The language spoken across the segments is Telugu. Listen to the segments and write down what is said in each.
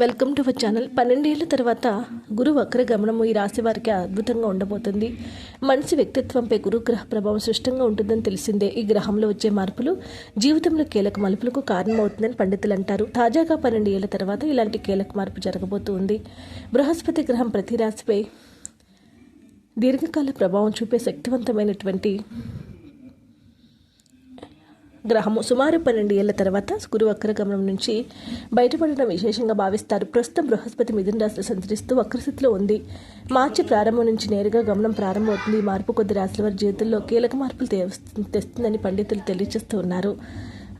వెల్కమ్ టు అవర్ ఛానల్ పన్నెండేళ్ళ తర్వాత గురు వక్ర గమనము ఈ రాశి వారికి అద్భుతంగా ఉండబోతుంది. మనిషి వ్యక్తిత్వంపై గురుగ్రహ ప్రభావం సృష్టంగా ఉంటుందని తెలిసిందే. ఈ గ్రహంలో వచ్చే మార్పులు జీవితంలో కీలక మలుపులకు కారణమవుతుందని పండితులు అంటారు. తాజాగా పన్నెండేళ్ళ తర్వాత ఇలాంటి కీలక మార్పు జరగబోతుంది. బృహస్పతి గ్రహం ప్రతి రాశిపై దీర్ఘకాల ప్రభావం చూపే శక్తివంతమైనటువంటి గ్రహము సుమారు పన్నెండు ఏళ్ళ తర్వాత గురు వక్రగమనం నుంచి బయటపడడం విశేషంగా భావిస్తారు. ప్రస్తుతం బృహస్పతి మిథున రాశిలో సంచరిస్తూ వక్రస్థితిలో ఉంది. మార్చి ప్రారంభం నుంచి నేరుగా గమనం ప్రారంభమవుతుంది. ఈ మార్పు కొద్ది రాశుల వారి జీవితంలో కీలక మార్పులు తెస్తుందని పండితులు తెలియజేస్తూ ఉన్నారు.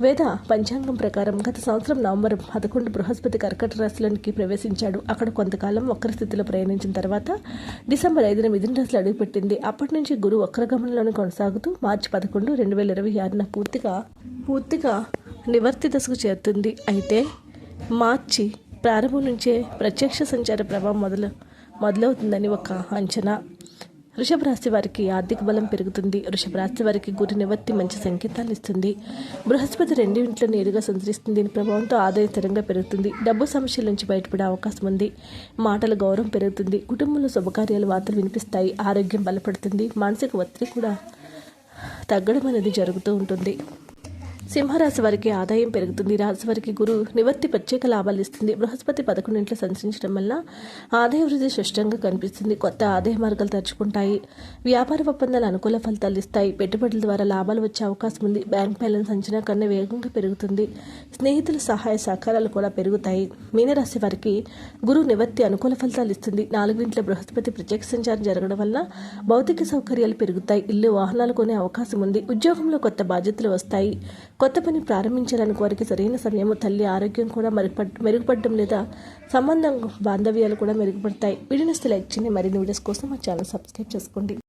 వేద పంచాంగం ప్రకారం గత సంవత్సరం నవంబర్ పదకొండు బృహస్పతి కర్కట రాశిలోనికి ప్రవేశించాడు. అక్కడ కొంతకాలం వక్రస్థితిలో ప్రయాణించిన తర్వాత డిసెంబర్ ఐదున మిథున రాశిలో అడుగుపెట్టింది. అప్పటి నుంచి గురు వక్రగమనంలోనే కొనసాగుతూ మార్చి పదకొండు రెండు వేల ఇరవై ఆరున పూర్తిగా పూర్తిగా నివర్తి దశకు చేరుతుంది. అయితే మార్చి ప్రారంభం నుంచే ప్రత్యక్ష సంచార ప్రభావం మొదలు మొదలవుతుందని ఒక అంచనా. వృషభ రాశి వారికి ఆర్థిక బలం పెరుగుతుంది. వృషభ రాశి వారికి గురి నివర్తి మంచి సంకేతాలు ఇస్తుంది. బృహస్పతి రెండింట్లో నేరుగా సంచరిస్తుంది. దీని ప్రభావంతో ఆదాయం స్థిరంగా పెరుగుతుంది. డబ్బు సమస్యల నుంచి బయటపడే అవకాశం ఉంది. మాటల గౌరవం పెరుగుతుంది. కుటుంబంలో శుభకార్యాలు వార్తలు వినిపిస్తాయి. ఆరోగ్యం బలపడుతుంది. మానసిక ఒత్తిడి కూడా తగ్గడం అనేది జరుగుతూ ఉంటుంది. సింహరాశి వారికి ఆదాయం పెరుగుతుంది. రాశి వారికి గురు నివర్తి ప్రత్యేక లాభాలు ఇస్తుంది. బృహస్పతి పదకొండింట్లో సంచరించడం వల్ల ఆదాయ వృద్ధి స్పష్టంగా కనిపిస్తుంది. కొత్త ఆదాయ మార్గాలు తెరుచుకుంటాయి వ్యాపార ఒప్పందాలు అనుకూల ఫలితాలు ఇస్తాయి. పెట్టుబడుల ద్వారా లాభాలు వచ్చే అవకాశం ఉంది. బ్యాంక్ బ్యాలెన్స్ అంచనా కన్నా వేగంగా పెరుగుతుంది. స్నేహితుల సహాయ సహకారాలు కూడా పెరుగుతాయి. మీనరాశి వారికి గురు నివర్తి అనుకూల ఫలితాలు ఇస్తుంది. నాలుగింట్లో బృహస్పతి ప్రత్యేక సంచారం జరగడం వల్ల భౌతిక సౌకర్యాలు పెరుగుతాయి. ఇల్లు వాహనాలు కొనే అవకాశం ఉంది. ఉద్యోగంలో కొత్త బాధ్యతలు వస్తాయి. కొత్త పని ప్రారంభించడానికి వారికి సరైన సమయము తల్లి ఆరోగ్యం కూడా మెరుగుపడ మెరుగుపడడం లేదా సంబంధం బాంధవ్యాలు కూడా మెరుగుపడతాయి. వీడిన లైక్ చేయండి. మరిన్ని వీడియోస్ కోసం మా ఛానల్ సబ్స్క్రైబ్ చేసుకోండి.